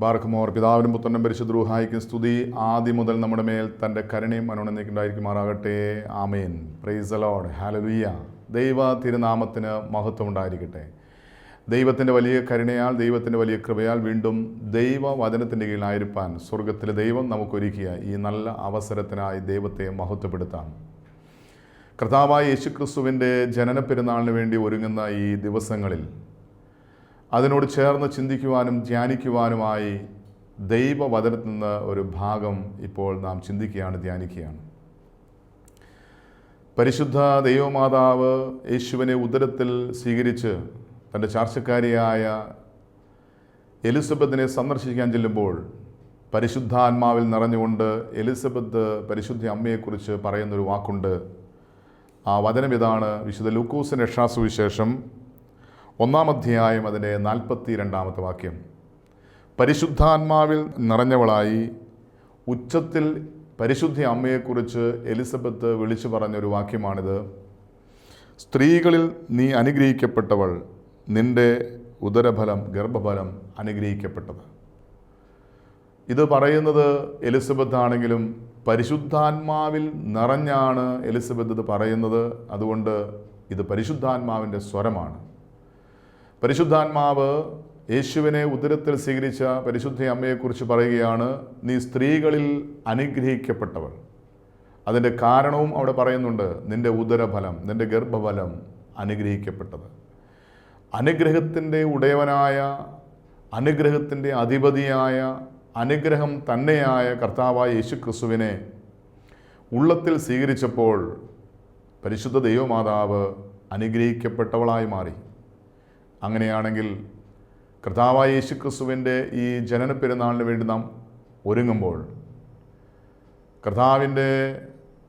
ബാർക്കുമോർ പിതാവിനും പുത്രനും പരിശുദ്ധ റൂഹായിക്കും സ്തുതി. ആദ്യം മുതൽ നമ്മുടെ മേൽ തന്റെ കരുണയും മനോണന്നേക്കുണ്ടായിരിക്കുമാറാകട്ടെ ആമേൻ. പ്രൈസ് അലോഡ് ഹാലലുയ്യ ദൈവ തിരുനാമത്തിന് മഹത്വം ഉണ്ടായിരിക്കട്ടെ. ദൈവത്തിന്റെ വലിയ കരുണയാൽ ദൈവത്തിന്റെ വലിയ കൃപയാൽ വീണ്ടും ദൈവ വചനത്തിന്റെ കീഴിലായിരിക്കാൻ സ്വർഗത്തിലെ ദൈവം നമുക്കൊരുക്കിയ ഈ നല്ല അവസരത്തിനായി ദൈവത്തെ മഹത്വപ്പെടുത്താം. കർത്താവായ യേശുക്രിസ്തുവിന്റെ ജനന പെരുന്നാളിന് വേണ്ടി ഒരുങ്ങുന്ന ഈ ദിവസങ്ങളിൽ അതിനോട് ചേർന്ന് ചിന്തിക്കുവാനും ധ്യാനിക്കുവാനുമായി ദൈവവചനത്തിൽ നിന്ന് ഒരു ഭാഗം ഇപ്പോൾ നാം ചിന്തിക്കുകയാണ് ധ്യാനിക്കുകയാണ്. പരിശുദ്ധ ദൈവമാതാവ് യേശുവിനെ ഉദരത്തിൽ സ്വീകരിച്ച് തന്റെ ചാർച്ചക്കാരിയായ എലിസബത്തിനെ സന്ദർശിക്കാൻ ചെല്ലുമ്പോൾ പരിശുദ്ധാത്മാവിൽ നിറഞ്ഞുകൊണ്ട് എലിസബത്ത് പരിശുദ്ധ അമ്മയെക്കുറിച്ച് പറയുന്നൊരു വാക്കുണ്ട്. ആ വചനം ഇതാണ് വിശുദ്ധ ലൂക്കോസിന്റെ രക്ഷാസുവിശേഷം. ഒന്നാം അധ്യായം അതിന്റെ നാൽപ്പത്തി രണ്ടാമത്തെ വാക്യം. പരിശുദ്ധാത്മാവിൽ നിറഞ്ഞവളായി ഉച്ചത്തിൽ പരിശുദ്ധി അമ്മയെക്കുറിച്ച് എലിസബത്ത് വിളിച്ചു പറഞ്ഞൊരു വാക്യമാണിത്. സ്ത്രീകളിൽ നീ അനുഗ്രഹിക്കപ്പെട്ടവൾ നിന്റെ ഉദരഫലം ഗർഭഫലം അനുഗ്രഹിക്കപ്പെട്ടത്. ഇത് പറയുന്നത് എലിസബത്ത് ആണെങ്കിലും പരിശുദ്ധാത്മാവിൽ നിറഞ്ഞാണ് എലിസബത്ത് ഇത് പറയുന്നത്. അതുകൊണ്ട് ഇത് പരിശുദ്ധാത്മാവിന്റെ സ്വരമാണ്. പരിശുദ്ധാത്മാവ് യേശുവിനെ ഉദരത്തിൽ സ്വീകരിച്ച പരിശുദ്ധ അമ്മയെക്കുറിച്ച് പറയുകയാണ് നീ സ്ത്രീകളിൽ അനുഗ്രഹിക്കപ്പെട്ടവൾ അതിന്റെ കാരണവും അവിടെ പറയുന്നുണ്ട് നിന്റെ ഉദരഫലം നിന്റെ ഗർഭഫലം അനുഗ്രഹിക്കപ്പെട്ടത്. അനുഗ്രഹത്തിന്റെ ഉടയവനായ അനുഗ്രഹത്തിന്റെ അധിപതിയായ അനുഗ്രഹം തന്നെയായ കർത്താവായ യേശു ക്രിസ്തുവിനെ ഉള്ളത്തിൽ സ്വീകരിച്ചപ്പോൾ പരിശുദ്ധ ദൈവമാതാവ് അനുഗ്രഹിക്കപ്പെട്ടവളായി മാറി. അങ്ങനെയാണെങ്കിൽ കർത്താവായ യേശു ക്രിസ്തുവിന്റെ ഈ ജനന പെരുന്നാളിന് വേണ്ടി നാം ഒരുങ്ങുമ്പോൾ കർത്താവിന്റെ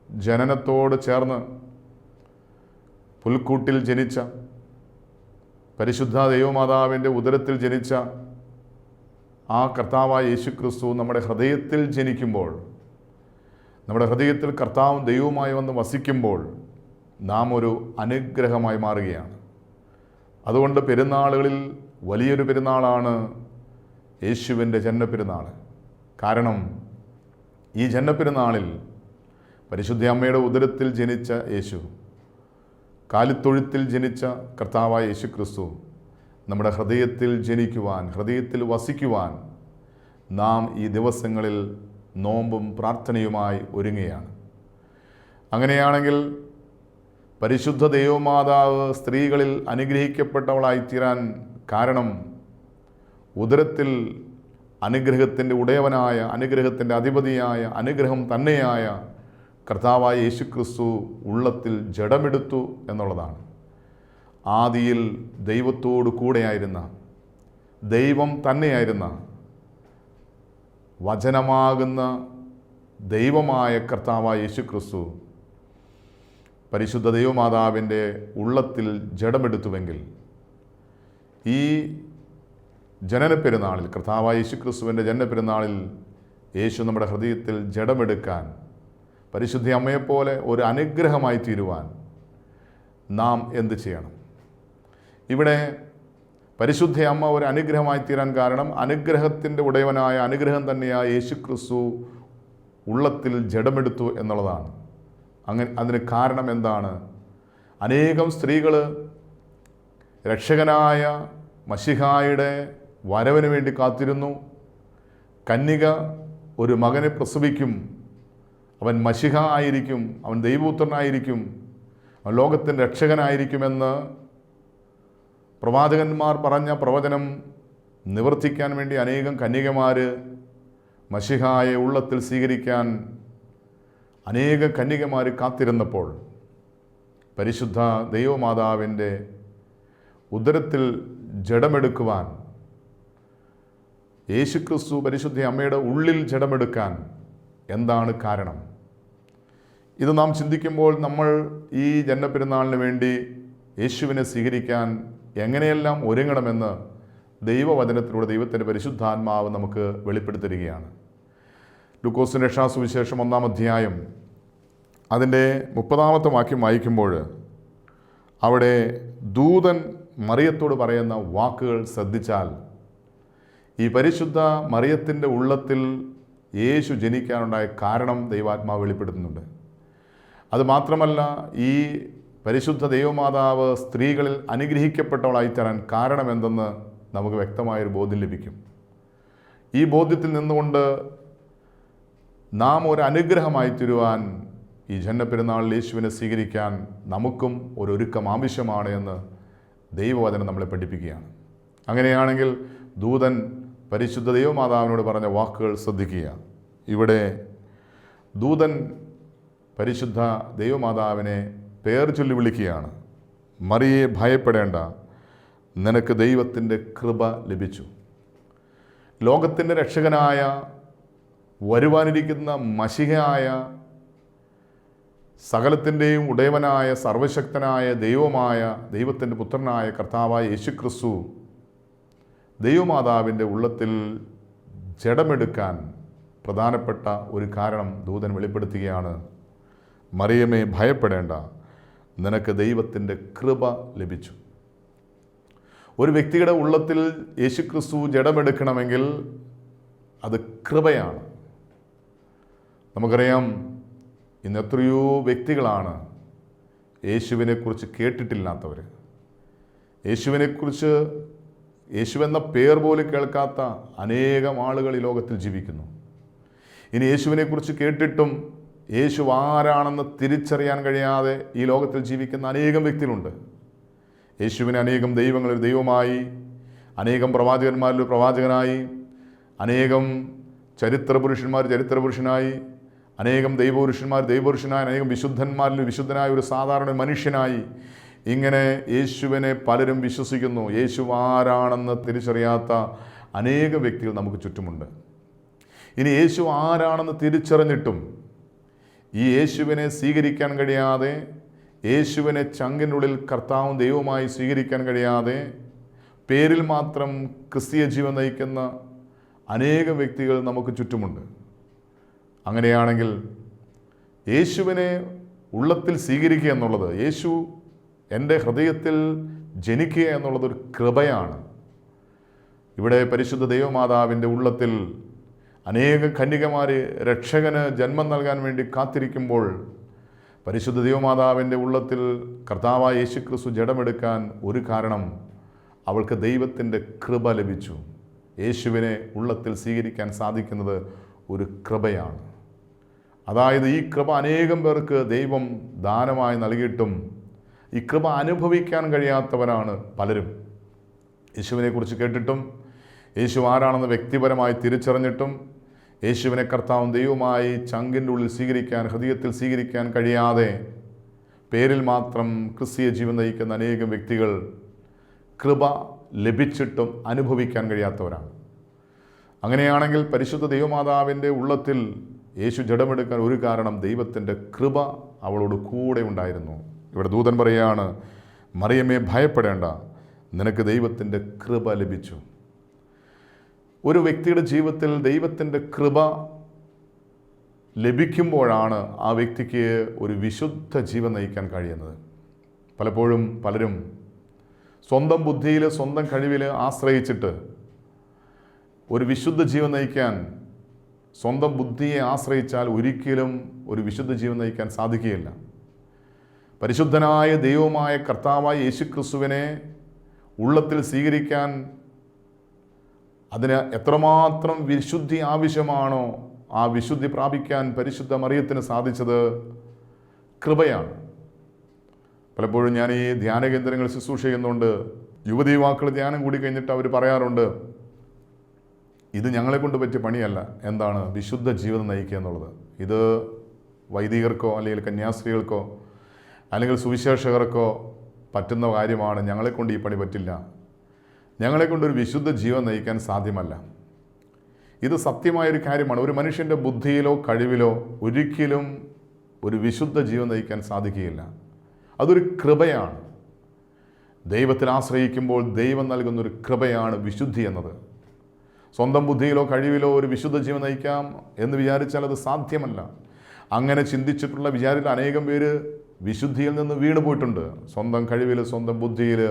ജനനത്തോട് ചേർന്ന് പുൽക്കൂട്ടിൽ ജനിച്ച പരിശുദ്ധ ദൈവമാതാവിന്റെ ഉദരത്തിൽ ജനിച്ച ആ കർത്താവായ യേശു ക്രിസ്തു നമ്മുടെ ഹൃദയത്തിൽ ജനിക്കുമ്പോൾ നമ്മുടെ ഹൃദയത്തിൽ കർത്താവും ദൈവവുമായി വന്ന് വസിക്കുമ്പോൾ നാം ഒരു അനുഗ്രഹമായി മാറുകയാണ്. അതുകൊണ്ട് പെരുന്നാളുകളിൽ വലിയൊരു പെരുന്നാളാണ് യേശുവിന്റെ ജന്മപ്പെരുന്നാൾ. കാരണം ഈ ജന്മപ്പെരുന്നാളിൽ പരിശുദ്ധ അമ്മയുടെ ഉദരത്തിൽ ജനിച്ച യേശു കാലിത്തൊഴുത്തിൽ ജനിച്ച കർത്താവായ യേശു ക്രിസ്തു നമ്മുടെ ഹൃദയത്തിൽ ജനിക്കുവാൻ ഹൃദയത്തിൽ വസിക്കുവാൻ നാം ഈ ദിവസങ്ങളിൽ നോമ്പും പ്രാർത്ഥനയുമായി ഒരുങ്ങുകയാണ്. അങ്ങനെയാണെങ്കിൽ പരിശുദ്ധ ദൈവമാതാവ് സ്ത്രീകളിൽ അനുഗ്രഹിക്കപ്പെട്ടവളായിത്തീരാൻ കാരണം ഉദരത്തിൽ അനുഗ്രഹത്തിന്റെ ഉടയവനായ അനുഗ്രഹത്തിന്റെ അധിപതിയായ അനുഗ്രഹം തന്നെയായ കർത്താവായ യേശുക്രിസ്തു ഉള്ളത്തിൽ ജഡമെടുത്തു എന്നുള്ളതാണ്. ആദിയിൽ ദൈവത്തോടു കൂടെയായിരുന്ന ദൈവം തന്നെയായിരുന്ന വചനമാകുന്ന ദൈവമായ കർത്താവായ യേശുക്രിസ്തു പരിശുദ്ധ ദൈവമാതാവിന്റെ ഉള്ളത്തിൽ ജഡമെടുത്തുവെങ്കിൽ ഈ ജനനപ്പെരുന്നാളിൽ കർത്താവായ യേശുക്രിസ്തുവിന്റെ ജനന പെരുന്നാളിൽ യേശു നമ്മുടെ ഹൃദയത്തിൽ ജഡമെടുക്കാൻ പരിശുദ്ധി അമ്മയെപ്പോലെ ഒരു അനുഗ്രഹമായി തീരുവാൻ നാം എന്ത് ചെയ്യണം? ഇവിടെ പരിശുദ്ധ അമ്മ ഒരു അനുഗ്രഹമായി തീരാൻ കാരണം അനുഗ്രഹത്തിന്റെ ഉടയവനായ അനുഗ്രഹം തന്നെയായ യേശു ക്രിസ്തു ഉള്ളത്തിൽ ജഡമെടുത്തു എന്നുള്ളതാണ്. അങ്ങനെ അതിന് കാരണം എന്താണ്? അനേകം സ്ത്രീകൾ രക്ഷകനായ മഷിഹായുടെ വരവിന് വേണ്ടി കാത്തിരുന്നു. കന്യക ഒരു മകനെ പ്രസവിക്കും. അവൻ മഷിഹ ആയിരിക്കും അവൻ ദൈവപുത്രനായിരിക്കും അവൻ ലോകത്തിന്റെ രക്ഷകനായിരിക്കുമെന്ന് പ്രവാചകന്മാർ പറഞ്ഞ പ്രവചനം നിവർത്തിക്കാൻ വേണ്ടി അനേകം കന്യകമാർ മഷിഹായെ ഉള്ളത്തിൽ സ്വീകരിക്കാൻ അനേക കന്യകമാർ കാത്തിരുന്നപ്പോൾ പരിശുദ്ധ ദൈവമാതാവിന്റെ ഉദരത്തിൽ ജഡമെടുക്കുവാൻ യേശുക്രിസ്തു പരിശുദ്ധ അമ്മയുടെ ഉള്ളിൽ ജഡമെടുക്കാൻ എന്താണ് കാരണം? ഇത് നാം ചിന്തിക്കുമ്പോൾ നമ്മൾ ഈ ജന്മപ്പെരുന്നാളിന് വേണ്ടി യേശുവിനെ സ്വീകരിക്കാൻ എങ്ങനെയെല്ലാം ഒരുങ്ങണമെന്ന് ദൈവവചനത്തിലൂടെ ദൈവത്തിന്റെ പരിശുദ്ധാത്മാവ് നമുക്ക് വെളിപ്പെടുത്തിരിക്കുകയാണ് ലുക്കോസിന്റെ രക്ഷാസുവിശേഷം ഒന്നാം അധ്യായം അതിന്റെ മുപ്പതാമത്തെ വാക്യം വായിക്കുമ്പോൾ അവിടെ ദൂതൻ മറിയത്തോട് പറയുന്ന വാക്കുകൾ ശ്രദ്ധിച്ചാൽ ഈ പരിശുദ്ധ മറിയത്തിന്റെ ഉള്ളത്തിൽ യേശു ജനിക്കാനുണ്ടായ കാരണം ദൈവാത്മാവ് വെളിപ്പെടുത്തുന്നുണ്ട്. അതുമാത്രമല്ല ഈ പരിശുദ്ധ ദൈവമാതാവ് സ്ത്രീകളിൽ അനുഗ്രഹിക്കപ്പെട്ടവളായി തരാൻ കാരണമെന്തെന്ന് നമുക്ക് വ്യക്തമായൊരു ബോധ്യം ലഭിക്കും. ഈ ബോധ്യത്തിൽ നിന്നുകൊണ്ട് നാം ഒരു അനുഗ്രഹമായി തീരുവാൻ ഈ ജന്മപ്പെരുന്നാളിൽ യേശുവിനെ സ്വീകരിക്കാൻ നമുക്കും ഒരു ഒരുക്കം ആവശ്യമാണ് എന്ന് ദൈവവചനം നമ്മളെ പഠിപ്പിക്കുകയാണ്. അങ്ങനെയാണെങ്കിൽ ദൂതൻ പരിശുദ്ധ ദൈവമാതാവിനോട് പറഞ്ഞ വാക്കുകൾ ശ്രദ്ധിക്കുക. ഇവിടെ ദൂതൻ പരിശുദ്ധ ദൈവമാതാവിനെ പേർ ചൊല്ലി വിളിക്കുകയാണ്. മറിയെ ഭയപ്പെടേണ്ട. നിനക്ക് ദൈവത്തിന്റെ കൃപ ലഭിച്ചു. ലോകത്തിന്റെ രക്ഷകനായ വരുവാനിരിക്കുന്ന മഷികയായ സകലത്തിന്റെയും ഉടയവനായ സർവശക്തനായ ദൈവമായ ദൈവത്തിന്റെ പുത്രനായ കർത്താവായ യേശുക്രിസ്തു ദൈവമാതാവിന്റെ ഉള്ളത്തിൽ ജഡമെടുക്കാൻ പ്രധാനപ്പെട്ട ഒരു കാരണം ദൂതൻ വെളിപ്പെടുത്തുകയാണ്. മറിയമേ ഭയപ്പെടേണ്ട. നിനക്ക് ദൈവത്തിന്റെ കൃപ ലഭിച്ചു. ഒരു വ്യക്തിയുടെ ഉള്ളത്തിൽ യേശുക്രിസ്തു ജഡമെടുക്കണമെങ്കിൽ അത് കൃപയാണ്. നമുക്കറിയാം ഇന്ന് എത്രയോ വ്യക്തികളാണ് യേശുവിനെക്കുറിച്ച് കേട്ടിട്ടില്ലാത്തവർ യേശുവിനെക്കുറിച്ച് യേശു എന്ന പേർ പോലും കേൾക്കാത്ത അനേകം ആളുകൾ ഈ ലോകത്തിൽ ജീവിക്കുന്നു. ഇനി യേശുവിനെക്കുറിച്ച് കേട്ടിട്ടും യേശു ആരാണെന്ന് തിരിച്ചറിയാൻ കഴിയാതെ ഈ ലോകത്തിൽ ജീവിക്കുന്ന അനേകം വ്യക്തികളുണ്ട്. യേശുവിനെ അനേകം ദൈവങ്ങൾ ഒരു ദൈവമായി അനേകം പ്രവാചകന്മാരിൽ പ്രവാചകനായി അനേകം ചരിത്ര പുരുഷന്മാർ ചരിത്ര പുരുഷനായി അനേകം ദൈവപുരുഷന്മാർ ദൈവപുരുഷനായ അനേകം വിശുദ്ധന്മാരിൽ വിശുദ്ധനായ ഒരു സാധാരണ മനുഷ്യനായി ഇങ്ങനെ യേശുവിനെ പലരും വിശ്വസിക്കുന്നു. യേശു ആരാണെന്ന് തിരിച്ചറിയാത്ത അനേക വ്യക്തികൾ നമുക്ക് ചുറ്റുമുണ്ട്. ഇനി യേശു ആരാണെന്ന് തിരിച്ചറിഞ്ഞിട്ടും ഈ യേശുവിനെ സ്വീകരിക്കാൻ കഴിയാതെ യേശുവിനെ ചങ്കിനുള്ളിൽ കർത്താവും ദൈവവുമായി സ്വീകരിക്കാൻ കഴിയാതെ പേരിൽ മാത്രം ക്രിസ്തീയ ജീവൻ നയിക്കുന്ന അനേക വ്യക്തികൾ നമുക്ക് ചുറ്റുമുണ്ട്. അങ്ങനെയാണെങ്കിൽ യേശുവിനെ ഉള്ളത്തിൽ സ്വീകരിക്കുക എന്നുള്ളത് യേശു എന്റെ ഹൃദയത്തിൽ ജനിക്കുക എന്നുള്ളതൊരു കൃപയാണ്. ഇവിടെ പരിശുദ്ധ ദൈവമാതാവിന്റെ ഉള്ളത്തിൽ അനേക കന്യകമാർ രക്ഷകന് ജന്മം നൽകാൻ വേണ്ടി കാത്തിരിക്കുമ്പോൾ പരിശുദ്ധ ദൈവമാതാവിന്റെ ഉള്ളത്തിൽ കർത്താവായ യേശുക്രിസ്തു ജഡമെടുക്കാൻ ഒരു കാരണം അവൾക്ക് ദൈവത്തിന്റെ കൃപ ലഭിച്ചു. യേശുവിനെ ഉള്ളത്തിൽ സ്വീകരിക്കാൻ സാധിക്കുന്നത് ഒരു കൃപയാണ്. അതായത് ഈ കൃപ അനേകം പേർക്ക് ദൈവം ദാനമായി നൽകിയിട്ടും ഈ കൃപ അനുഭവിക്കാൻ കഴിയാത്തവരാണ് പലരും. യേശുവിനെക്കുറിച്ച് കേട്ടിട്ടും യേശു ആരാണെന്ന് വ്യക്തിപരമായി തിരിച്ചറിഞ്ഞിട്ടും യേശുവിനെ കർത്താവും ദൈവമായി ചങ്കിന്റെ ഉള്ളിൽ സ്വീകരിക്കാൻ ഹൃദയത്തിൽ സ്വീകരിക്കാൻ കഴിയാതെ പേരിൽ മാത്രം ക്രിസ്തീയ ജീവൻ നയിക്കുന്ന അനേകം വ്യക്തികൾ കൃപ ലഭിച്ചിട്ടും അനുഭവിക്കാൻ കഴിയാത്തവരാണ്. അങ്ങനെയാണെങ്കിൽ പരിശുദ്ധ ദൈവമാതാവിന്റെ ഉള്ളത്തിൽ യേശു ജഡമെടുക്കാൻ ഒരു കാരണം ദൈവത്തിന്റെ കൃപ അവളോട് കൂടെ ഉണ്ടായിരുന്നു. ഇവിടെ ദൂതൻ പറയുകയാണ് മറിയമ്മേ ഭയപ്പെടേണ്ട. നിനക്ക് ദൈവത്തിന്റെ കൃപ ലഭിച്ചു. ഒരു വ്യക്തിയുടെ ജീവിതത്തിൽ ദൈവത്തിന്റെ കൃപ ലഭിക്കുമ്പോഴാണ് ആ വ്യക്തിക്ക് ഒരു വിശുദ്ധ ജീവൻ നയിക്കാൻ കഴിയുന്നത്. പലപ്പോഴും പലരും സ്വന്തം ബുദ്ധിയിൽ സ്വന്തം കഴിവിൽ ആശ്രയിച്ചിട്ട് ഒരു വിശുദ്ധ ജീവൻ നയിക്കാൻ സ്വന്തം ബുദ്ധിയെ ആശ്രയിച്ചാൽ ഒരിക്കലും ഒരു വിശുദ്ധ ജീവൻ നയിക്കാൻ സാധിക്കുകയില്ല. പരിശുദ്ധനായ ദൈവമായ കർത്താവായ യേശുക്രിസ്തുവിനെ ഉള്ളത്തിൽ സ്വീകരിക്കാൻ അതിന് എത്രമാത്രം വിശുദ്ധി ആവശ്യമാണോ ആ വിശുദ്ധി പ്രാപിക്കാൻ പരിശുദ്ധ മറിയത്തിന് സാധിച്ചത് കൃപയാണ്. പലപ്പോഴും ഞാൻ ഈ ധ്യാന കേന്ദ്രങ്ങൾ ശുശ്രൂഷ ചെയ്യുന്നുണ്ട്. യുവതി യുവാക്കൾ ധ്യാനം കൂടി കഴിഞ്ഞിട്ട് അവർ പറയാറുണ്ട് ഇത് ഞങ്ങളെ കൊണ്ട് പറ്റിയ പണിയല്ല. എന്താണ് വിശുദ്ധ ജീവിതം നയിക്കുക എന്നുള്ളത്. ഇത് വൈദികർക്കോ അല്ലെങ്കിൽ കന്യാസ്ത്രീകൾക്കോ അല്ലെങ്കിൽ സുവിശേഷകർക്കോ പറ്റുന്ന കാര്യമാണ് ഞങ്ങളെ കൊണ്ട് ഈ പണി പറ്റില്ല. ഞങ്ങളെ കൊണ്ടൊരു വിശുദ്ധ ജീവൻ നയിക്കാൻ സാധ്യമല്ല. ഇത് സത്യമായൊരു കാര്യമാണ്. ഒരു മനുഷ്യന്റെ ബുദ്ധിയിലോ കഴിവിലോ ഒരിക്കലും ഒരു വിശുദ്ധ ജീവൻ നയിക്കാൻ സാധിക്കുകയില്ല. അതൊരു കൃപയാണ്. ദൈവത്തിൽ ആശ്രയിക്കുമ്പോൾ ദൈവം നൽകുന്ന ഒരു കൃപയാണ് വിശുദ്ധി എന്നത്. സ്വന്തം ബുദ്ധിയിലോ കഴിവിലോ ഒരു വിശുദ്ധ ജീവൻ നയിക്കാം എന്ന് വിചാരിച്ചാൽ അത് സാധ്യമല്ല. അങ്ങനെ ചിന്തിച്ചിട്ടുള്ള വിചാരിച്ച അനേകം പേര് വിശുദ്ധിയിൽ നിന്ന് വീണ് പോയിട്ടുണ്ട്. സ്വന്തം കഴിവിൽ സ്വന്തം ബുദ്ധിയിൽ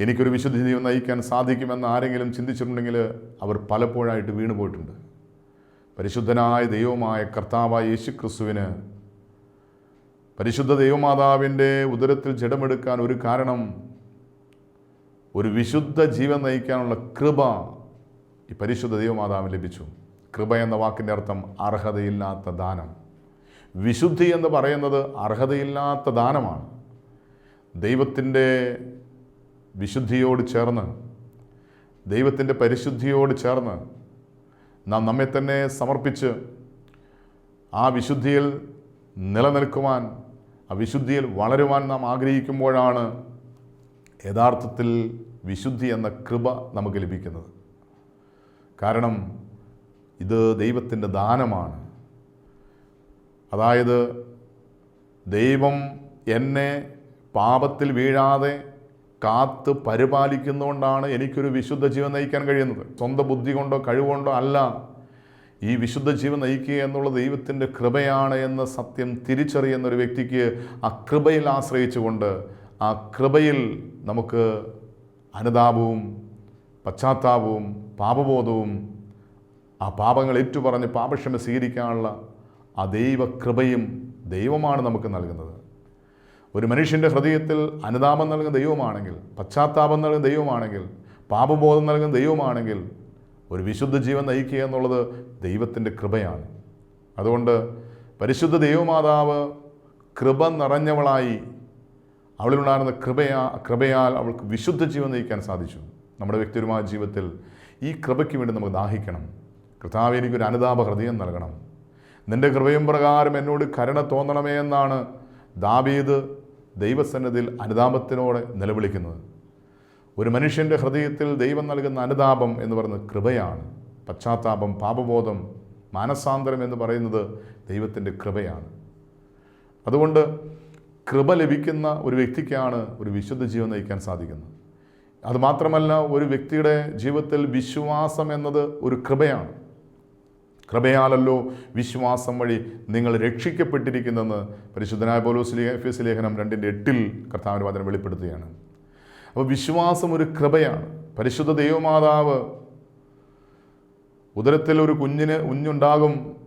എനിക്കൊരു വിശുദ്ധ ജീവിതം നയിക്കാൻ സാധിക്കുമെന്ന് ആരെങ്കിലും ചിന്തിച്ചിട്ടുണ്ടെങ്കിൽ അവർ പലപ്പോഴായിട്ട് വീണു പോയിട്ടുണ്ട്. പരിശുദ്ധനായ ദൈവമായ കർത്താവായ യേശു ക്രിസ്തുവിന് പരിശുദ്ധ ദൈവമാതാവിന്റെ ഉദരത്തിൽ ജഡമെടുക്കാൻ ഒരു കാരണം ഒരു വിശുദ്ധ ജീവൻ നയിക്കാനുള്ള കൃപ ഈ പരിശുദ്ധ ദൈവമാതാവ് ലഭിച്ചു. കൃപ എന്ന വാക്കിന്റെ അർത്ഥം അർഹതയില്ലാത്ത ദാനം. വിശുദ്ധി എന്ന് പറയുന്നത് അർഹതയില്ലാത്ത ദാനമാണ്. ദൈവത്തിന്റെ വിശുദ്ധിയോട് ചേർന്ന് ദൈവത്തിന്റെ പരിശുദ്ധിയോട് ചേർന്ന് നാം നമ്മെ തന്നെ സമർപ്പിച്ച് ആ വിശുദ്ധിയിൽ നിലനിൽക്കുവാൻ ആ വിശുദ്ധിയിൽ വളരുവാൻ നാം ആഗ്രഹിക്കുമ്പോഴാണ് യഥാർത്ഥത്തിൽ വിശുദ്ധി എന്ന കൃപ നമുക്ക് ലഭിക്കുന്നത്. കാരണം ഇത് ദൈവത്തിന്റെ ദാനമാണ്. അതായത് ദൈവം എന്നെ പാപത്തിൽ വീഴാതെ കാത്ത് പരിപാലിക്കുന്നതുകൊണ്ടാണ് എനിക്കൊരു വിശുദ്ധ ജീവൻ നയിക്കാൻ കഴിയുന്നത്. സ്വന്തം ബുദ്ധി കൊണ്ടോ കഴിവുകൊണ്ടോ അല്ല. ഈ വിശുദ്ധ ജീവൻ നയിക്കുക എന്നുള്ള ദൈവത്തിന്റെ കൃപയാണ് എന്ന സത്യം തിരിച്ചറിയുന്ന ഒരു വ്യക്തിക്ക് ആ കൃപയിൽ ആശ്രയിച്ചുകൊണ്ട് ആ കൃപയിൽ നമുക്ക് അനുതാപവും പശ്ചാത്താപവും പാപബോധവും ആ പാപങ്ങൾ ഏറ്റുപറഞ്ഞ് പാപക്ഷമ സ്വീകരിക്കാനുള്ള ആ ദൈവകൃപയും ദൈവമാണ് നമുക്ക് നൽകുന്നത്. ഒരു മനുഷ്യന്റെ ഹൃദയത്തിൽ അനുതാപം നൽകുന്ന ദൈവമാണെങ്കിൽ പശ്ചാത്താപം നൽകുന്ന ദൈവമാണെങ്കിൽ പാപബോധം നൽകുന്ന ദൈവമാണെങ്കിൽ ഒരു വിശുദ്ധ ജീവൻ നയിക്കുക എന്നുള്ളത് ദൈവത്തിന്റെ കൃപയാണ്. അതുകൊണ്ട് പരിശുദ്ധ ദൈവമാതാവ് കൃപ നിറഞ്ഞവളായി അവളിലുണ്ടായിരുന്ന കൃപയാ കൃപയാൽ അവൾക്ക് വിശുദ്ധ ജീവൻ നയിക്കാൻ സാധിച്ചു. നമ്മുടെ വ്യക്തിപരമായ ജീവിതത്തിൽ ഈ കൃപയ്ക്ക് വേണ്ടി നമുക്ക് ദാഹിക്കണം. കർത്താവ് എനിക്കൊരു അനുതാപ ഹൃദയം നൽകണം. നിന്റെ കൃപയും പ്രകാരം എന്നോട് കരുണ തോന്നണമേ എന്നാണ് ദാവീദ് ദൈവസന്നതിൽ അനുതാപത്തിനോടെ നിലവിളിക്കുന്നത്. ഒരു മനുഷ്യന്റെ ഹൃദയത്തിൽ ദൈവം നൽകുന്ന അനുതാപം എന്ന് പറയുന്നത് കൃപയാണ്. പശ്ചാത്താപം പാപബോധം മാനസാന്തരം എന്ന് പറയുന്നത് ദൈവത്തിന്റെ കൃപയാണ്. അതുകൊണ്ട് കൃപ ലഭിക്കുന്ന ഒരു വ്യക്തിക്കാണ് ഒരു വിശുദ്ധ ജീവൻ നയിക്കാൻ സാധിക്കുന്നത്. അതുമാത്രമല്ല ഒരു വ്യക്തിയുടെ ജീവിതത്തിൽ വിശ്വാസം എന്നത് ഒരു കൃപയാണ്. കൃപയാലല്ലോ വിശ്വാസം വഴി നിങ്ങൾ രക്ഷിക്കപ്പെട്ടിരിക്കുന്നെന്ന് പരിശുദ്ധനായ പോലോസ് എഫ് എസ് ലേഖനം രണ്ടിന്റെ എട്ടിൽ കർത്താവിന്റെ വചനം വെളിപ്പെടുത്തുകയാണ്. അപ്പോൾ വിശ്വാസം ഒരു കൃപയാണ്. പരിശുദ്ധ ദൈവമാതാവ് ഉദരത്തിൽ ഒരു കുഞ്ഞിന് കുഞ്ഞുണ്ടാകും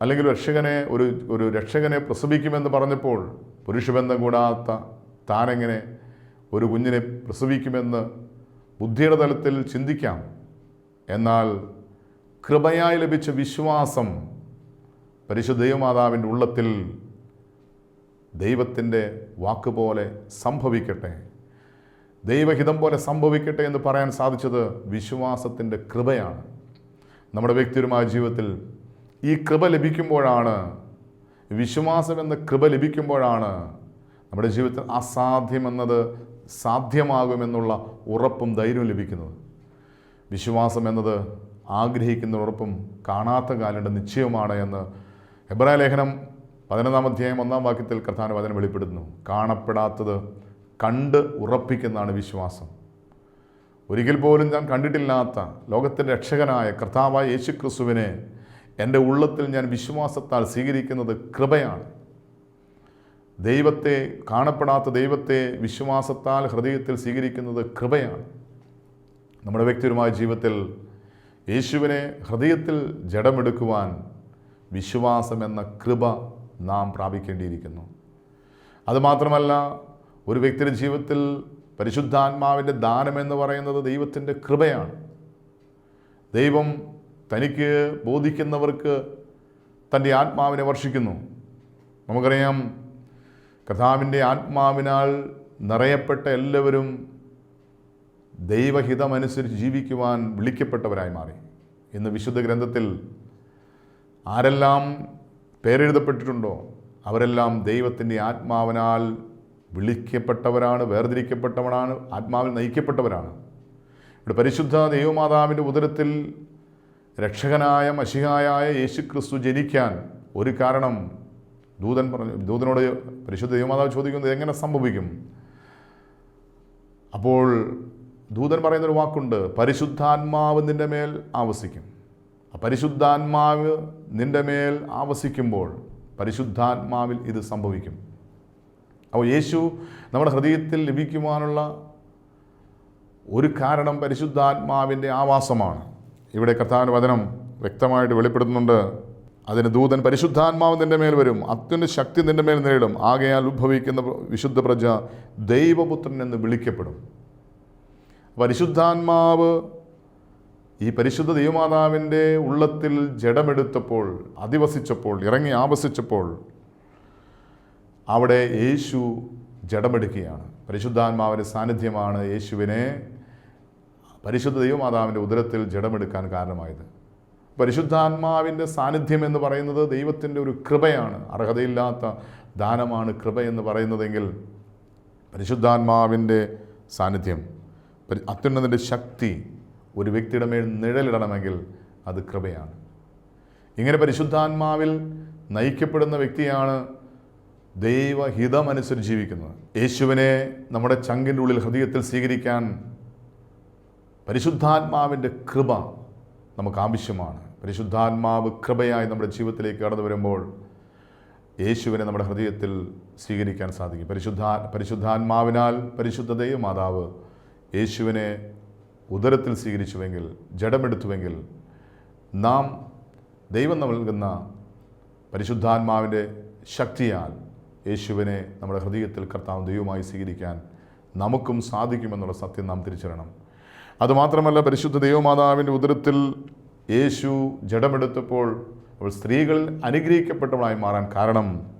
അല്ലെങ്കിൽ രക്ഷകനെ ഒരു ഒരു രക്ഷകനെ പ്രസവിക്കുമെന്ന് പറഞ്ഞപ്പോൾ പുരുഷബന്ധം കൂടാത്ത താനെങ്ങനെ ഒരു കുഞ്ഞിനെ പ്രസവിക്കുമെന്ന് ബുദ്ധിയുടെ തലത്തിൽ ചിന്തിക്കാം. എന്നാൽ കൃപയായി ലഭിച്ച വിശ്വാസം പരിശുദ്ധ ദൈവമാതാവിന്റെ ഉള്ളത്തിൽ ദൈവത്തിന്റെ വാക്കുപോലെ സംഭവിക്കട്ടെ. ദൈവഹിതം പോലെ സംഭവിക്കട്ടെ എന്ന് പറയാൻ സാധിച്ചത് വിശ്വാസത്തിന്റെ കൃപയാണ്. നമ്മുടെ വ്യക്തിപരമായ ജീവിതത്തിൽ ഈ കൃപ ലഭിക്കുമ്പോഴാണ് വിശ്വാസം എന്ന കൃപ ലഭിക്കുമ്പോഴാണ് നമ്മുടെ ജീവിതത്തിൽ അസാധ്യമെന്നത് സാധ്യമാകുമെന്നുള്ള ഉറപ്പും ധൈര്യവും ലഭിക്കുന്നത്. വിശ്വാസം എന്നത് ആഗ്രഹിക്കുന്ന ഉറപ്പും കാണാത്ത കാലയുടെ നിശ്ചയമാണ് എന്ന് എബ്രായ ലേഖനം പതിനൊന്നാം അധ്യായം ഒന്നാം വാക്യത്തിൽ കർത്താൻ വചനം വെളിപ്പെടുത്തുന്നു. കാണപ്പെടാത്തത് കണ്ട് ഉറപ്പിക്കുന്നതാണ് വിശ്വാസം. ഒരിക്കൽ പോലും ഞാൻ കണ്ടിട്ടില്ലാത്ത ലോകത്തിന്റെ രക്ഷകനായ കർത്താവായ യേശു ക്രിസ്തുവിനെ എന്റെ ഉള്ളത്തിൽ ഞാൻ വിശ്വാസത്താൽ സ്വീകരിക്കുന്നത് കൃപയാണ്. ദൈവത്തെ കാണപ്പെടാത്ത ദൈവത്തെ വിശ്വാസത്താൽ ഹൃദയത്തിൽ സ്വീകരിക്കുന്നത് കൃപയാണ്. നമ്മുടെ വ്യക്തിപരമായ ജീവിതത്തിൽ യേശുവിനെ ഹൃദയത്തിൽ ജഡമെടുക്കുവാൻ വിശ്വാസം എന്ന കൃപ നാം പ്രാപിക്കേണ്ടിയിരിക്കുന്നു. അതുമാത്രമല്ല ഒരു വ്യക്തിയുടെ ജീവിതത്തിൽ പരിശുദ്ധാത്മാവിന്റെ ദാനമെന്ന് പറയുന്നത് ദൈവത്തിന്റെ കൃപയാണ്. ദൈവം തനിക്ക് ബോധിക്കുന്നവർക്ക് തന്റെ ആത്മാവിനെ വർഷിക്കുന്നു. നമുക്കറിയാം കഥാവിന്റെ ആത്മാവിനാൽ നിറയപ്പെട്ട എല്ലാവരും ദൈവഹിതമനുസരിച്ച് ജീവിക്കുവാൻ വിളിക്കപ്പെട്ടവരായി മാറി. ഇന്ന് വിശുദ്ധ ഗ്രന്ഥത്തിൽ ആരെല്ലാം പേരെഴുതപ്പെട്ടിട്ടുണ്ടോ അവരെല്ലാം ദൈവത്തിന്റെ ആത്മാവിനാൽ വിളിക്കപ്പെട്ടവരാണ് വേർതിരിക്കപ്പെട്ടവരാണ് ആത്മാവിൽ നയിക്കപ്പെട്ടവരാണ്. ഇവിടെ പരിശുദ്ധ ദൈവമാതാവിന്റെ ഉദരത്തിൽ രക്ഷകനായ മഷിഹായായ യേശു ക്രിസ്തു ജനിക്കാൻ ഒരു കാരണം ദൂതൻ പറഞ്ഞു ദൂതനോട് പരിശുദ്ധ ദൈവമാതാവ് ചോദിക്കുന്നത് എങ്ങനെ സംഭവിക്കും? അപ്പോൾ ദൂതൻ പറയുന്നൊരു വാക്കുണ്ട് പരിശുദ്ധാത്മാവ് നിന്റെ മേൽ ആവസിക്കും. പരിശുദ്ധാത്മാവ് നിന്റെ മേൽ ആവസിക്കുമ്പോൾ പരിശുദ്ധാത്മാവിൽ ഇത് സംഭവിക്കും. അപ്പോൾ യേശു നമ്മുടെ ഹൃദയത്തിൽ ലഭിക്കുവാനുള്ള ഒരു കാരണം പരിശുദ്ധാത്മാവിന്റെ ആവാസമാണ്. ഇവിടെ കർത്താവിന്റെ വചനം വ്യക്തമായിട്ട് വെളിപ്പെടുത്തുന്നുണ്ട്. അതിന് ദൂതൻ പരിശുദ്ധാത്മാവ് നിന്റെ മേൽ വരും. അത്യുന്ന ശക്തി നിന്റെ മേൽ നേടും ആകയാൽ ഉദ്ഭവിക്കുന്ന വിശുദ്ധ പ്രജ ദൈവപുത്രൻ എന്ന് വിളിക്കപ്പെടും. പരിശുദ്ധാത്മാവ് ഈ പരിശുദ്ധ ദൈവമാതാവിന്റെ ഉള്ളത്തിൽ ജഡമെടുത്തപ്പോൾ അധിവസിച്ചപ്പോൾ ഇറങ്ങി ആവസിച്ചപ്പോൾ അവിടെ യേശു ജഡമെടുക്കുകയാണ്. പരിശുദ്ധാത്മാവിന്റെ സാന്നിധ്യമാണ് യേശുവിനെ പരിശുദ്ധ ദൈവമാതാവിന്റെ ഉദരത്തിൽ ജഡമെടുക്കാൻ കാരണമായത്. പരിശുദ്ധാത്മാവിന്റെ സാന്നിധ്യം എന്ന് പറയുന്നത് ദൈവത്തിന്റെ ഒരു കൃപയാണ്. അർഹതയില്ലാത്ത ദാനമാണ് കൃപ എന്ന് പറയുന്നതെങ്കിൽ പരിശുദ്ധാത്മാവിന്റെ സാന്നിധ്യം അത്യുന്നതിന്റെ ശക്തി ഒരു വ്യക്തിയുടെ മേൽ നിഴലിടണമെങ്കിൽ അത് കൃപയാണ്. ഇങ്ങനെ പരിശുദ്ധാത്മാവിൽ നയിക്കപ്പെടുന്ന വ്യക്തിയാണ് ദൈവഹിതമനുസരിച്ച് ജീവിക്കുന്നത്. യേശുവിനെ നമ്മുടെ ചങ്കിന്റെ ഉള്ളിൽ ഹൃദയത്തിൽ സ്വീകരിക്കാൻ പരിശുദ്ധാത്മാവിന്റെ കൃപ നമുക്ക് ആവശ്യമാണ് പരിശുദ്ധാത്മാവ് കൃപയായി നമ്മുടെ ജീവിതത്തിലേക്ക് കടന്നു വരുമ്പോൾ യേശുവിനെ നമ്മുടെ ഹൃദയത്തിൽ സ്വീകരിക്കാൻ സാധിക്കും. പരിശുദ്ധാ പരിശുദ്ധാത്മാവിനാൽ പരിശുദ്ധ മാതാവ് യേശുവിനെ ഉദരത്തിൽ സ്വീകരിച്ചുവെങ്കിൽ ജഡമെടുത്തുവെങ്കിൽ നാം ദൈവം നൽകുന്ന പരിശുദ്ധാത്മാവിന്റെ ശക്തിയാൽ യേശുവിനെ നമ്മുടെ ഹൃദയത്തിൽ കർത്താവ് ദൈവമായി സ്വീകരിക്കാൻ നമുക്കും സാധിക്കുമെന്നുള്ള സത്യം നാം തിരിച്ചറിയണം. അതുമാത്രമല്ല പരിശുദ്ധ ദൈവമാതാവിന്റെ ഉദരത്തിൽ യേശു ജഡമെടുത്തപ്പോൾ അവൾ സ്ത്രീകൾ അനുഗ്രഹിക്കപ്പെട്ടവളായി മാറാൻ കാരണം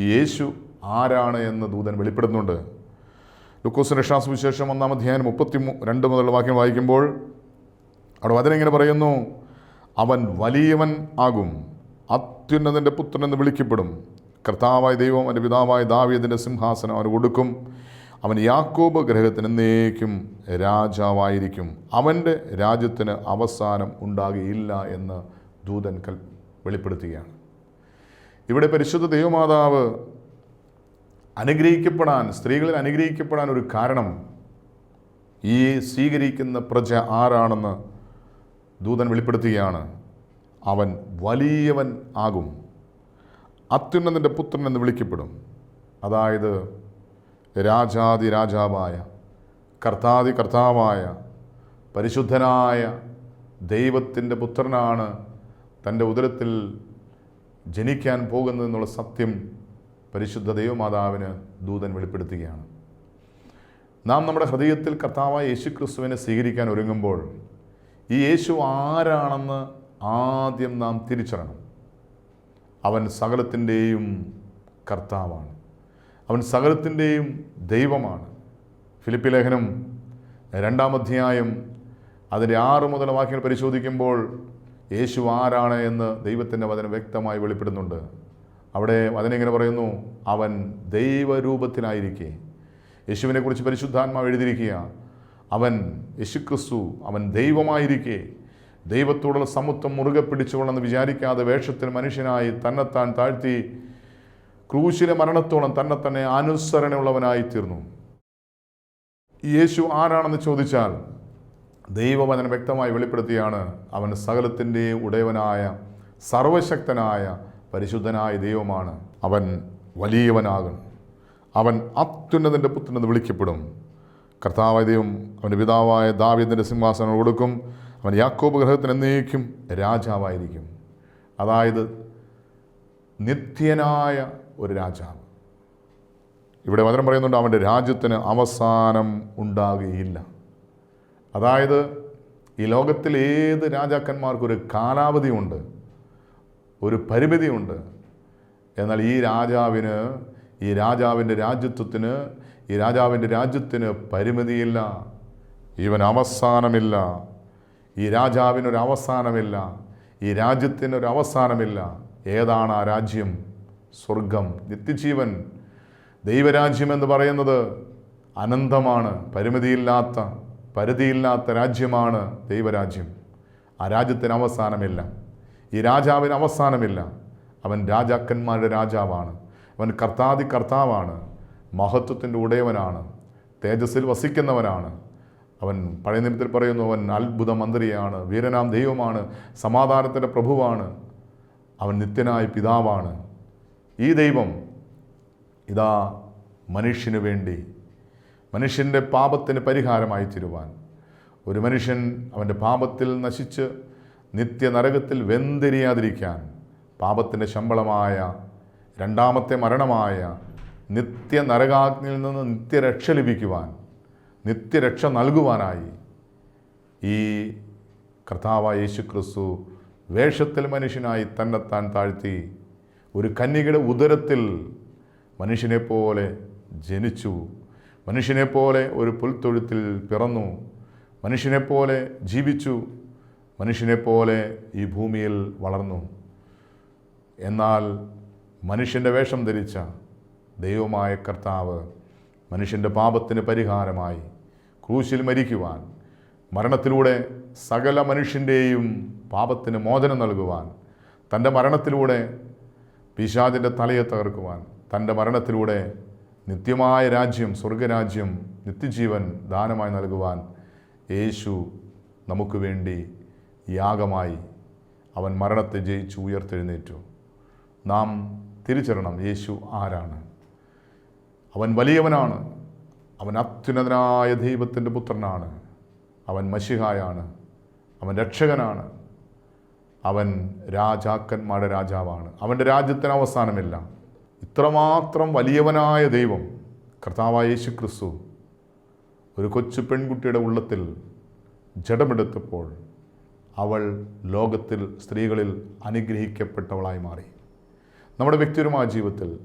യേശു ആരാണ് എന്ന് ദൂതൻ വെളിപ്പെടുന്നുണ്ട് ലുക്കോസിന്റെ സുവിശേഷം ഒന്നാം അധ്യായം മുപ്പത്തി രണ്ട് മുതലുള്ള വാക്യം വായിക്കുമ്പോൾ അവിടെ വചനം ഇങ്ങനെ പറയുന്നു അവൻ വലിയവൻ ആകും അത്യുന്നതിന്റെ പുത്രൻ എന്ന് വിളിക്കപ്പെടും. കർത്താവായ ദൈവം അവന്റെ പിതാവായ ദാവീദിന്റെ സിംഹാസനം അവന് കൊടുക്കും. അവൻ യാക്കോബ് ഗ്രഹത്തിന് എന്നേക്കും രാജാവായിരിക്കും. അവന്റെ രാജ്യത്തിന് അവസാനം ഉണ്ടാകുകയില്ല എന്ന് ദൂതൻ കൽ വെളിപ്പെടുത്തുകയാണ്. ഇവിടെ പരിശുദ്ധ ദൈവമാതാവ് അനുഗ്രഹിക്കപ്പെടാൻ സ്ത്രീകളിൽ അനുഗ്രഹിക്കപ്പെടാൻ ഒരു കാരണം ഈ സ്വീകരിക്കുന്ന പ്രജ ആരാണെന്ന് ദൂതൻ വെളിപ്പെടുത്തുകയാണ്. അവൻ വലിയവൻ ആകും. അത്യുന്നതിന്റെ പുത്രൻ എന്ന് വിളിക്കപ്പെടും. അതായത് രാജാതി രാജാവായ കർത്താതി കർത്താവായ പരിശുദ്ധനായ ദൈവത്തിന്റെ പുത്രനാണ് തന്റെ ഉദരത്തിൽ ജനിക്കാൻ പോകുന്നതെന്നുള്ള സത്യം പരിശുദ്ധ ദൈവമാതാവിന് ദൂതൻ വെളിപ്പെടുത്തുകയാണ്. നാം നമ്മുടെ ഹൃദയത്തിൽ കർത്താവായ യേശു ക്രിസ്തുവിനെ സ്വീകരിക്കാൻ ഒരുങ്ങുമ്പോൾ ഈ യേശു ആരാണെന്ന് ആദ്യം നാം തിരിച്ചറിയണം. അവൻ സകലത്തിന്റെയും കർത്താവാണ്. അവൻ സകലത്തിന്റെയും ദൈവമാണ്. ഫിലിപ്പി ലേഖനം രണ്ടാം അധ്യായം അതിന്റെ ആറ് മുതൽ വാക്യങ്ങൾ പരിശോധിക്കുമ്പോൾ യേശു ആരാണ് എന്ന് ദൈവത്തിന്റെ വചനം വ്യക്തമായി വെളിപ്പെടുന്നുണ്ട്. അവിടെ വചനിങ്ങനെ പറയുന്നു അവൻ ദൈവരൂപത്തിലായിരിക്കെ. യേശുവിനെക്കുറിച്ച് പരിശുദ്ധാത്മാവ് എഴുതിയിരിക്കുക അവൻ യേശുക്രിസ്തു അവൻ ദൈവമായിരിക്കെ. ദൈവത്തോടുള്ള സമത്വം മുറുകെ പിടിച്ചുകൊള്ളെന്ന് വിചാരിക്കാതെ വേഷത്തിൽ മനുഷ്യനായി തന്നെത്താൻ താഴ്ത്തി ക്രൂശിലെ മരണത്തോളം തന്നെ തന്നെ അനുസരണയുള്ളവനായി തീർന്നു. യേശു ആരാണെന്ന് ചോദിച്ചാൽ ദൈവവചനം വ്യക്തമായി വെളിപ്പെടുത്തിയാണ് അവൻ സകലത്തിന്റെ ഉടയവനായ സർവശക്തനായ പരിശുദ്ധനായ ദൈവമാണ്. അവൻ വലിയവനാകും. അവൻ അത്യുന്നതിന്റെ പുത്രനെന്ന് വിളിക്കപ്പെടും. കർത്താവായ ദൈവം അവന്റെ പിതാവായ ദാവീദിന്റെ സിംഹാസനം കൊടുക്കും. അവൻ യാക്കോബ് ഗ്രഹത്തിന് എന്നേക്കും രാജാവായിരിക്കും. അതായത് നിത്യനായ ഒരു രാജാവ്. ഇവിടെ വചനം പറയുന്നുണ്ട് അവന്റെ രാജ്യത്തിന് അവസാനം ഉണ്ടാകുകയില്ല. അതായത് ഈ ലോകത്തിൽ ഏത് രാജാക്കന്മാർക്കൊരു കാലാവധിയുണ്ട് ഒരു പരിമിതിയുണ്ട് എന്നാൽ ഈ രാജാവിന് ഈ രാജാവിന്റെ രാജ്യത്വത്തിന് ഈ രാജാവിന്റെ രാജ്യത്തിന് പരിമിതിയില്ല. ഇവൻ അവസാനമില്ല. ഈ രാജാവിനൊരു അവസാനമില്ല. ഈ രാജ്യത്തിനൊരു അവസാനമില്ല. ഏതാണ് ആ രാജ്യം? സ്വർഗം നിത്യജീവൻ ദൈവരാജ്യം എന്ന് പറയുന്നത് അനന്തമാണ് പരിമിതിയില്ലാത്ത പരിധിയില്ലാത്ത രാജ്യമാണ് ദൈവരാജ്യം. ആ രാജ്യത്തിന് അവസാനമില്ല. ഈ രാജാവിന് അവസാനമില്ല. അവൻ രാജാക്കന്മാരുടെ രാജാവാണ്. അവൻ കർത്താതി കർത്താവാണ്. മഹത്വത്തിന്റെ ഉടയവനാണ്. തേജസ്സിൽ വസിക്കുന്നവനാണ്. അവൻ പഴയ നിമിത്തിൽ പറയുന്നു അവൻ അത്ഭുത മന്ത്രിയാണ് വീരനാം ദൈവമാണ് സമാധാനത്തിന്റെ പ്രഭുവാണ്. അവൻ നിത്യനായ പിതാവാണ്. ഈ ദൈവം ഇതാ മനുഷ്യന് വേണ്ടി മനുഷ്യന്റെ പാപത്തിന് പരിഹാരമായി തീരുവാൻ. ഒരു മനുഷ്യൻ അവന്റെ പാപത്തിൽ നശിച്ച് നിത്യനരകത്തിൽ വെന്തിരിയാതിരിക്കാൻ പാപത്തിന്റെ ശമ്പളമായ രണ്ടാമത്തെ മരണമായ നിത്യനരകാഗ്നിയിൽ നിന്ന് നിത്യരക്ഷ ലഭിക്കുവാൻ നിത്യരക്ഷ നൽകുവാനായി ഈ കർത്താവായ യേശു ക്രിസ്തു വേഷത്തിൽ മനുഷ്യനായി തന്നെത്താൻ താഴ്ത്തി ഒരു കന്യകയുടെ ഉദരത്തിൽ മനുഷ്യനെപ്പോലെ ജനിച്ചു. മനുഷ്യനെപ്പോലെ ഒരു പുൽത്തൊഴുത്തിൽ പിറന്നു. മനുഷ്യനെപ്പോലെ ജീവിച്ചു. മനുഷ്യനെപ്പോലെ ഈ ഭൂമിയിൽ വളർന്നു. എന്നാൽ മനുഷ്യന്റെ വേഷം ധരിച്ച ദൈവമായ കർത്താവ് മനുഷ്യന്റെ പാപത്തിന് പരിഹാരമായി ക്രൂശിൽ മരിക്കുവാൻ മരണത്തിലൂടെ സകല മനുഷ്യന്റെയും പാപത്തിന് മോചനം നൽകുവാൻ തന്റെ മരണത്തിലൂടെ പിശാചിന്റെ തലയെ തകർക്കുവാൻ തന്റെ മരണത്തിലൂടെ നിത്യമായ രാജ്യം സ്വർഗരാജ്യം നിത്യജീവൻ ദാനമായി നൽകുവാൻ യേശു നമുക്ക് വേണ്ടി യാഗമായി അവൻ മരണത്തെ ജയിച്ചു ഉയർത്തെഴുന്നേറ്റു. നാം തിരിച്ചറിയണം യേശു ആരാണ്? അവൻ വലിയവനാണ്. അവൻ അത്യുന്നതനായ ദൈവത്തിന്റെ പുത്രനാണ്. അവൻ മഷിഹായാണ് അവൻ രക്ഷകനാണ്. അവൻ രാജാക്കന്മാരുടെ രാജാവാണ്. അവന്റെ രാജ്യത്തിന് അവസാനമില്ല. ഇത്രമാത്രം വലിയവനായ ദൈവം കർത്താവായ യേശു ക്രിസ്തു ഒരു കൊച്ചു പെൺകുട്ടിയുടെ ഉള്ളത്തിൽ ജഡമെടുത്തപ്പോൾ അവൾ ലോകത്തിൽ സ്ത്രീകളിൽ അനുഗ്രഹിക്കപ്പെട്ടവളായി മാറി. നമ്മുടെ വ്യക്തിപരമായ ജീവിതത്തിൽ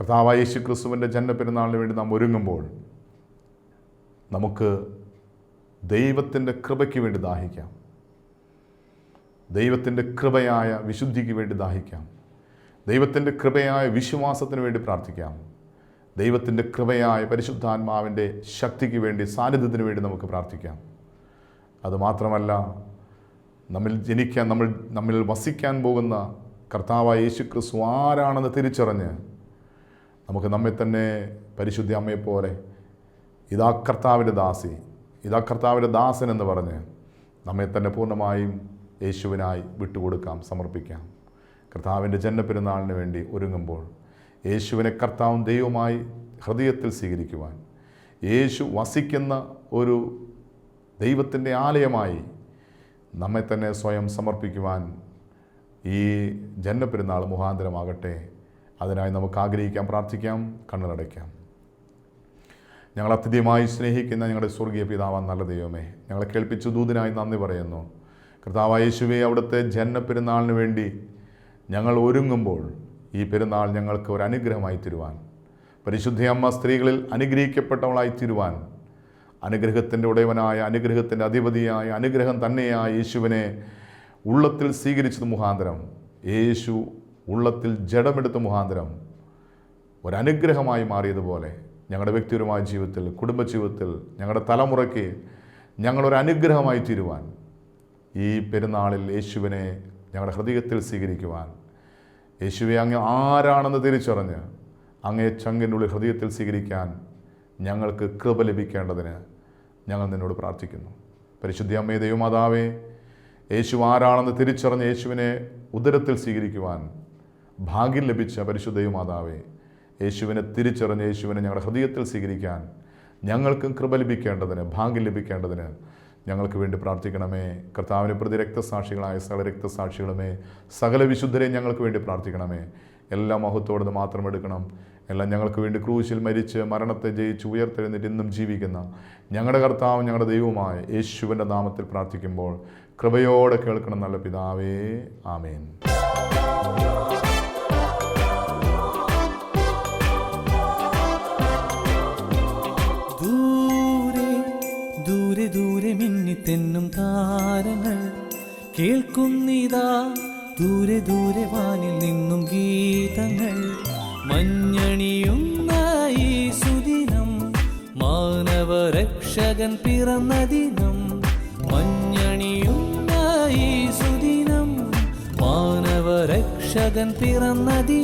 കർത്താവായ യേശു ക്രിസ്തുവിന്റെ ജന്മപെരുന്നാളിന് വേണ്ടി നാം ഒരുങ്ങുമ്പോൾ നമുക്ക് ദൈവത്തിന്റെ കൃപയ്ക്ക് വേണ്ടി ദാഹിക്കാം. ദൈവത്തിന്റെ കൃപയായ വിശുദ്ധിക്ക് വേണ്ടി ദാഹിക്കാം. ദൈവത്തിന്റെ കൃപയായ വിശ്വാസത്തിന് വേണ്ടി പ്രാർത്ഥിക്കാം. ദൈവത്തിന്റെ കൃപയായ പരിശുദ്ധാത്മാവിന്റെ ശക്തിക്ക് വേണ്ടി സാന്നിധ്യത്തിന് വേണ്ടി നമുക്ക് പ്രാർത്ഥിക്കാം. അതുമാത്രമല്ല നമ്മിൽ ജനിക്കാൻ നമ്മൾ നമ്മിൽ വസിക്കാൻ പോകുന്ന കർത്താവായ യേശു ക്രിസ്തു ആരാണെന്ന് തിരിച്ചറിഞ്ഞ് നമുക്ക് നമ്മെ തന്നെ പരിശുദ്ധി അമ്മയെപ്പോലെ ഇതാ കർത്താവിന്റെ ദാസി ഇതാ കർത്താവിന്റെ ദാസൻ എന്ന് പറഞ്ഞ് നമ്മെ തന്നെ പൂർണമായും യേശുവിനായി വിട്ടുകൊടുക്കാം സമർപ്പിക്കാം. കർത്താവിന്റെ ജന്മപെരുന്നാളിന് വേണ്ടി ഒരുങ്ങുമ്പോൾ യേശുവിനെ കർത്താവും ദൈവമായി ഹൃദയത്തിൽ സ്വീകരിക്കുവാൻ യേശു വസിക്കുന്ന ഒരു ദൈവത്തിന്റെ ആലയമായി നമ്മെ തന്നെ സ്വയം സമർപ്പിക്കുവാൻ ഈ ജന്മപെരുന്നാൾ മുഖാന്തരമാകട്ടെ. അതിനായി നമുക്ക് ആഗ്രഹിക്കാം പ്രാർത്ഥിക്കാം കണ്ണുനടയ്ക്കാം ഞങ്ങൾ അത്യധികമായി സ്നേഹിക്കുന്ന ഞങ്ങളുടെ സ്വർഗീയ പിതാവാൻ നല്ല ദൈവമേ. ഞങ്ങളെ കേൾപ്പിച്ചു ദൂതിനായി നന്ദി പറയുന്നു. കർത്താവായ യേശുവെ അവിടുത്തെ ജന്മപെരുന്നാളിന് വേണ്ടി ഞങ്ങൾ ഒരുങ്ങുമ്പോൾ ഈ പെരുന്നാൾ ഞങ്ങൾക്ക് ഒരു അനുഗ്രഹമായി തരുവാൻ. പരിശുദ്ധ അമ്മ സ്ത്രീകളിൽ അനുഗ്രഹിക്കപ്പെട്ടവളായി തീരുവാൻ. അനുഗ്രഹത്തിന്റെ ഉടയവനായ അനുഗ്രഹത്തിന്റെ അധിപതിയായ അനുഗ്രഹം തന്നെയായ യേശുവിനെ ഉള്ളത്തിൽ സ്വീകരിച്ചത് മുഖാന്തരം. യേശു ഉള്ളത്തിൽ ജഡമെടുത്ത മുഖാന്തരം ഒരനുഗ്രഹമായി മാറിയതുപോലെ ഞങ്ങളുടെ വ്യക്തിപരമായ ജീവിതത്തിൽ കുടുംബജീവിതത്തിൽ ഞങ്ങളുടെ തലമുറയ്ക്ക് ഞങ്ങളൊരു അനുഗ്രഹമായി തീരുവാൻ. ഈ പെരുന്നാളിൽ യേശുവിനെ ഞങ്ങളുടെ ഹൃദയത്തിൽ സ്വീകരിക്കുവാൻ. യേശുവെ അങ്ങ് ആരാണെന്ന് തിരിച്ചറിഞ്ഞ് അങ്ങേ ചങ്കിനുള്ളിൽ ഹൃദയത്തിൽ സ്വീകരിക്കാൻ ഞങ്ങൾക്ക് കൃപ ലഭിക്കേണ്ടതിന് ഞങ്ങൾ നിന്നോട് പ്രാർത്ഥിക്കുന്നു. പരിശുദ്ധി അമ്മേ ദൈവമാതാവേ യേശു ആരാണെന്ന് തിരിച്ചറിഞ്ഞ് യേശുവിനെ ഉദരത്തിൽ സ്വീകരിക്കുവാൻ ഭാഗ്യം ലഭിച്ച പരിശുദ്ധ ദൈവമാതാവേ യേശുവിനെ തിരിച്ചറിഞ്ഞ് യേശുവിനെ ഞങ്ങളുടെ ഹൃദയത്തിൽ സ്വീകരിക്കാൻ ഞങ്ങൾക്കും കൃപ ലഭിക്കേണ്ടതിന് ഭാഗ്യം ലഭിക്കേണ്ടതിന് ഞങ്ങൾക്ക് വേണ്ടി പ്രാർത്ഥിക്കണമേ. കർത്താവിനെ പ്രതി രക്തസാക്ഷികളായ സകല രക്തസാക്ഷികളുമേ സകല വിശുദ്ധരെ ഞങ്ങൾക്ക് വേണ്ടി പ്രാർത്ഥിക്കണമേ. എല്ലാ മഹത്വത്തോടെ മാത്രം എടുക്കണം. എല്ലാം ഞങ്ങൾക്ക് വേണ്ടി ക്രൂശിൽ മരിച്ച് മരണത്തെ ജയിച്ച് ഉയർത്തെഴുന്നിട്ട് ഇന്നും ജീവിക്കുന്ന ഞങ്ങളുടെ കർത്താവും ഞങ്ങളുടെ ദൈവവുമായ യേശുവിന്റെ നാമത്തിൽ പ്രാർത്ഥിക്കുമ്പോൾ കൃപയോടെ കേൾക്കണം നല്ല പിതാവേ. ആമേൻ. ദൂരെ വാനിൽ നിന്നും ഗീതങ്ങൾ മഞ്ഞണിയുന്ന ഈ സുദിനം. മാനവരക്ഷകൻ പിറന്ന ദിനം മഞ്ഞണിയുന്ന ഈ സുദിനം. മാനവരക്ഷകൻ പിറന്ന ദിനം